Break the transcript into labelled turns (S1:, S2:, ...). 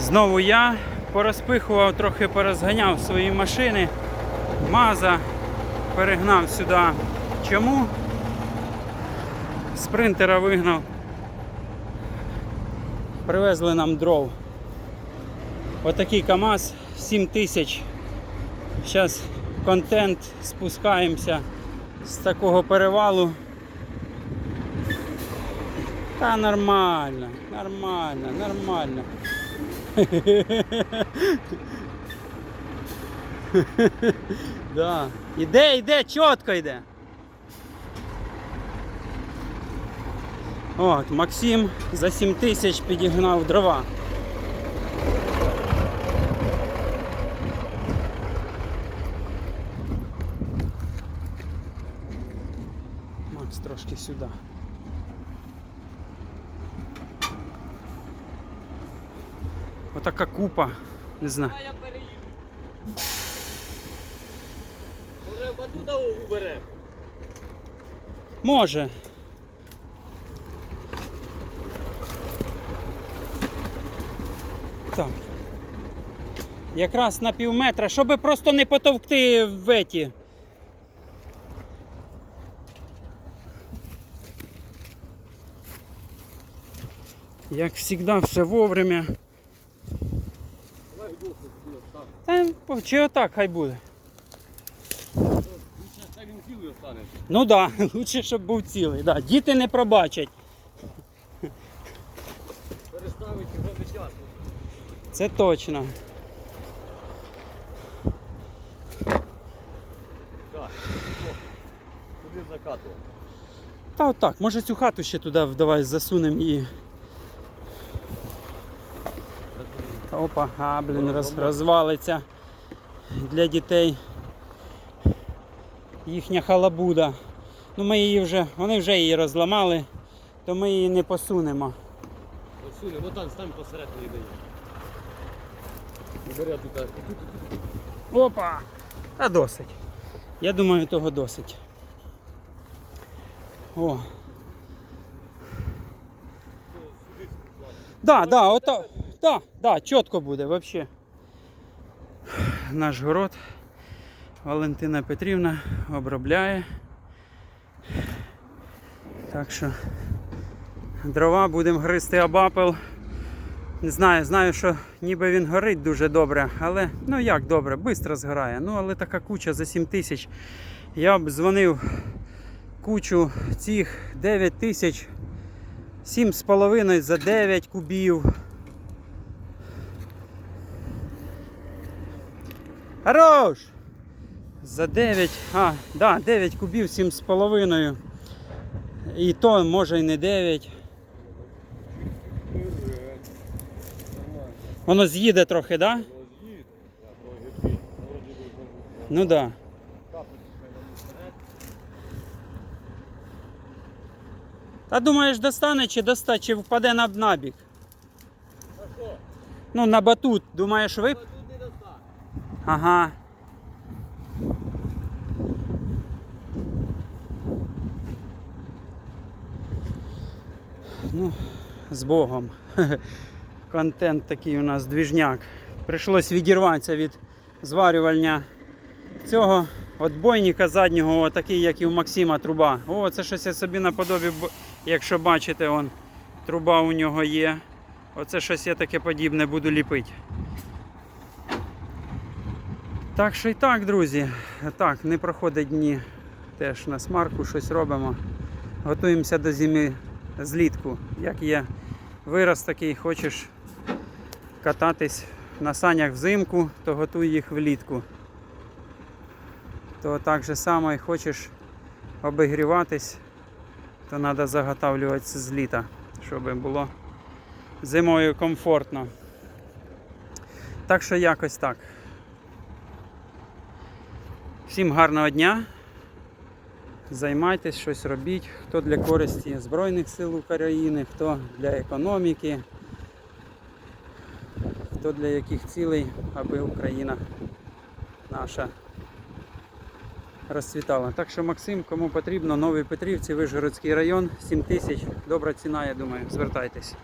S1: Знову я порозпихував, трохи порозганяв свої машини. Маза перегнав сюди. Чому? Спринтера вигнав. Привезли нам дров. Отакий КАМАЗ 7 тисяч. Зараз контент спускаємося з такого перевалу. Та нормально, нормально, нормально. да. Іде, іде, чітко йде. От, Максим за 7 тисяч підігнав дрова. Макс трошки сюди. Отака купа, не знаю.
S2: Може батута убере.
S1: Може. Так. Якраз на пів метра, щоб просто не потовкти в еті. Як завжди, все вовремя.
S2: Давай духу сюди став.
S1: Та, чи отак хай буде.
S2: Так він цілий останеться.
S1: Ну так, да, лучше, щоб був цілий. Да. Діти не пробачать.
S2: Переставить його не час.
S1: Це точно.
S2: Так. Туди закатував.
S1: Та отак, може цю хату ще туди давай засунемо її. Та Опа, а, блін, роз, розвалиться для дітей. Їхня халабуда. Ну ми її вже, вони вже її розламали, то ми її не посунемо.
S2: Осуне, ну там стань посередині дає.
S1: Опа! Та досить. Я думаю, того досить. О. Да, да, ото, да, да, чітко буде взагалі. Наш город Валентина Петрівна обробляє. Так що дрова будемо гризти абапел. Не знаю, знаю, що ніби він горить дуже добре, але ну як добре, швидко згорає. Ну, але така куча за 7 тисяч. Я б дзвонив кучу цих 9 тисяч, 7,5 за 9 кубів. Хорош! За 9, а, да, 9 кубів, 7,5. І то може і не 9. Воно з'їде трохи, так? Да? Ну так. Да. Та думаєш, достане чи доста, чи впаде на набік? Ну, на батут, думаєш, вип? Ага. Ну, з Богом. Контент такий у нас двіжняк. Прийшлось відірватися від зварювання цього отбойника заднього, отакий, як і у Максима труба. О, це щось я собі наподобі, якщо бачите, он, труба у нього є. Оце щось я таке подібне буду ліпити. Так що і так, друзі. Так, не проходить дні. Теж на смарку щось робимо. Готуємося до зими злітку. Як є вираз такий, хочеш кататись на санях взимку, то готуй їх влітку. То так же само і хочеш обігріватись, то треба заготавлюватися з літа, щоб було зимою комфортно. Так що якось так. Всім гарного дня. Займайтесь, щось робіть, хто для користі Збройних сил України, хто для економіки, хто для яких цілей, аби Україна наша розцвітала. Так що Максим, кому потрібно, Новий Петрівці, Вишгородський район, 7 тисяч, добра ціна, я думаю, звертайтесь.